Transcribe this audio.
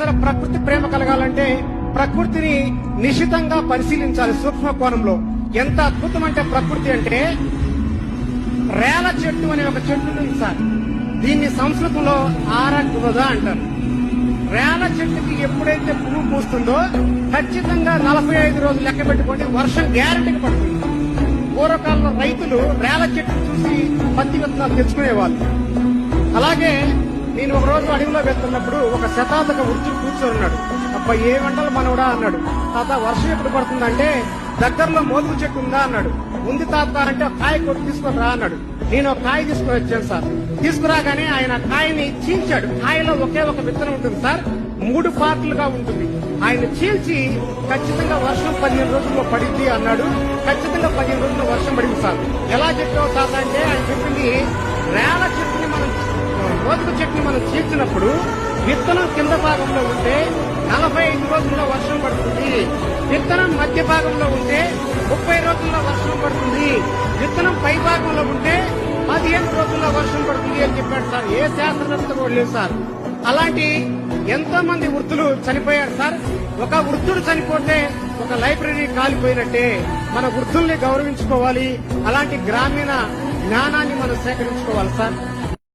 సరే ప్రకృతి ప్రేమ కలగాలంటే ప్రకృతిని నిశితంగా పరిశీలించాలి సూక్ష్మ కోణంలో ఎంత అద్భుతం అంటే ప్రకృతి అంటే రేల చెట్టు అనే ఒక చెట్టు ఉంది సార్. దీన్ని సంస్కృతంలో ఆరగ్వద అంటారు. రేల చెట్టుకి ఎప్పుడైతే పువ్వు పూస్తుందో ఖచ్చితంగా నలభై ఐదు రోజులు లెక్క పెట్టుకోండి వర్షం గ్యారంటీకి పడుతుంది. పూర్వకాలంలో రైతులు రేల చెట్టు చూసి పత్తి విత్తనాలు తెచ్చుకునేవాళ్ళు. అలాగే నేను ఒక రోజు అడవిలో వెళ్తున్నప్పుడు ఒక శతాధిక వృత్తి కూర్చొని ఉన్నాడు అబ్బా ఏ వంటలు మనవడా అన్నాడు. తాత వర్షం ఎప్పుడు పడుతుందంటే దగ్గరలో మోదుగు చెట్టు ఉందా అన్నాడు. ఉంది తాత అంటే కాయ కొట్టి తీసుకొని రా అన్నాడు. నేను ఒక కాయ తీసుకొని వచ్చాను సార్. తీసుకురాగానే ఆయన కాయని చీల్చాడు. కాయలో ఒకే ఒక విత్తనం ఉంటుంది సార్. మూడు పార్ట్లుగా ఉంటుంది. ఆయన చీల్చి ఖచ్చితంగా వర్షం పదిహేను రోజుల్లో పడింది అన్నాడు. ఖచ్చితంగా పదిహేను రోజుల్లో వర్షం పడింది సార్. ఎలా చెప్పావు తాత అంటే ఆయన చెప్పింది రేల మనం విత్తనం కింద భాగంలో ఉంటే నలభై ఐదు రోజుల్లో వర్షం పడుతుంది. విత్తనం మధ్య భాగంలో ఉంటే ముప్పై రోజుల్లో వర్షం పడుతుంది. విత్తనం పై భాగంలో ఉంటే పదిహేను రోజుల్లో వర్షం పడుతుంది అని చెప్పాడు సార్. ఏ శాస్త్రవేత్త కూడా లేదు సార్. అలాంటి ఎంతో మంది వృద్ధులు చనిపోయారు సార్. ఒక వృద్ధుడు చనిపోతే ఒక లైబ్రరీ కాలిపోయినట్టే మన వృద్ధుల్ని గౌరవించుకోవాలి. అలాంటి గ్రామీణ జ్ఞానాన్ని మనం సేకరించుకోవాలి సార్.